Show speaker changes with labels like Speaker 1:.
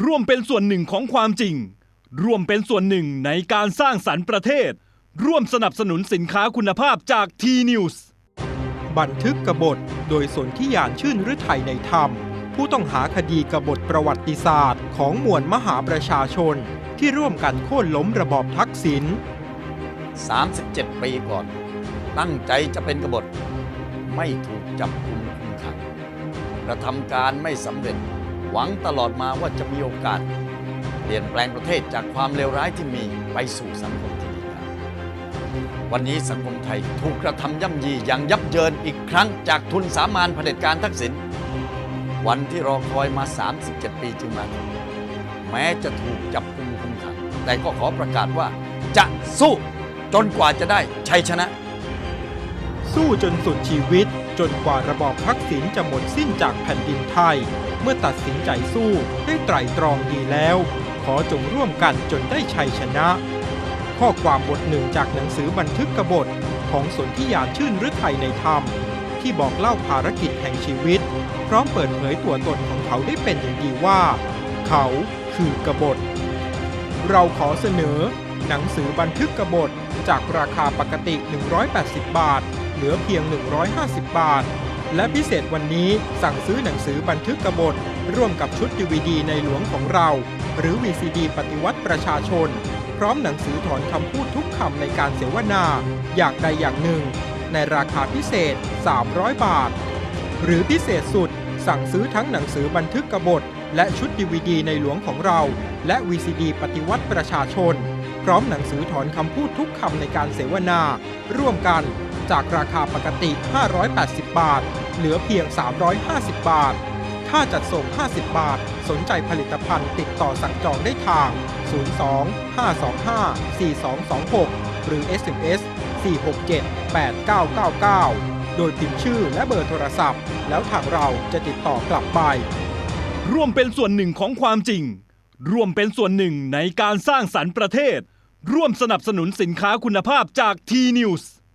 Speaker 1: ร่วมเป็นส่วนหนึ่งของความจริง ร่วมเป็นส่วนหนึ่งในการสร้างสรรค์ประเทศ ร่วมสนับสนุนสินค้าคุณภาพจาก T-News
Speaker 2: บันทึกกบฏโดยสนธิยานชื่นฤทัยในธรรม ผู้ต้องหาคดีกบฏประวัติศาสตร์ ของมวลมหาประชาชน ที่ร่วมกันโค่นล้มระบอบทักษิณ
Speaker 3: 37 ปีก่อน ตั้งใจจะเป็นกบฏ ไม่ถูกจับกุมคุมขังกระทำการไม่สำเร็จ หวังตลอดมาว่าจะมีโอกาส เปลี่ยนแปลงประเทศจากความเลวร้ายที่มีไปสู่สังคมที่ดีงามวันนี้สังคมไทยถูกกระทำย่ำยีอย่างยับเยินอีกครั้งจากทุนสามานเผด็จการทักษิณวันที่รอคอยมา 37 ปีจึงมาถึงแม้จะถูกจับกุมคุมขังแต่ก็ขอประกาศว่า จะสู้จนกว่าจะได้ชัยชนะ
Speaker 2: สู้จนสุดชีวิต จนกว่าระบอบทักษิณจะหมดสิ้นจากแผ่นดินไทย เมื่อตัดสินใจสู้ได้ไตรตรองดีแล้ว ขอจงร่วมกันจนได้ชัยชนะ ข้อความบทหนึ่งจากหนังสือบันทึกกบฏของสนธิยาชื่นฤทัยในธรรม ที่บอกเล่าภารกิจแห่งชีวิต พร้อมเปิดเผยตัวตนของเขาได้เป็นอย่างดีว่า เขาคือกบฏ เราขอเสนอ หนังสือบันทึกกบฏจากราคาปกติ 180 บาท เหลือเพียง 150 บาท และพิเศษวันนี้สั่งซื้อหนังสือบันทึกกบฏร่วมกับชุด DVD ในหลวงของเรา หรือ VCD ปฏิวัติประชาชน พร้อมหนังสือถอนคำพูดทุกคำในการเสวนา อย่างใดอย่างหนึ่ง ในราคาพิเศษ 300 บาท หรือพิเศษสุด สั่งซื้อทั้งหนังสือบันทึกกบฏและชุด DVD ในหลวงของเรา และ VCD ปฏิวัติประชาชน พร้อมหนังสือถอนคำพูดทุกคำในการเสวนา ร่วมกันจากราคาปกติ 580 บาท เหลือเพียง 350 บาท ค่าจัดส่ง 50 บาท สนใจผลิตภัณฑ์ติดต่อสั่งจองได้ทาง 02 525 4226 หรือ SMS 467 8999 โดยพิมพ์ชื่อและเบอร์โทรศัพท์ แล้วทางเราจะติดต่อกลับไป
Speaker 1: ร่วมเป็นส่วนหนึ่งของความจริง ร่วมเป็นส่วนหนึ่งในการสร้างสรรค์ประเทศ ร่วมสนับสนุนสินค้าคุณภาพจาก T-News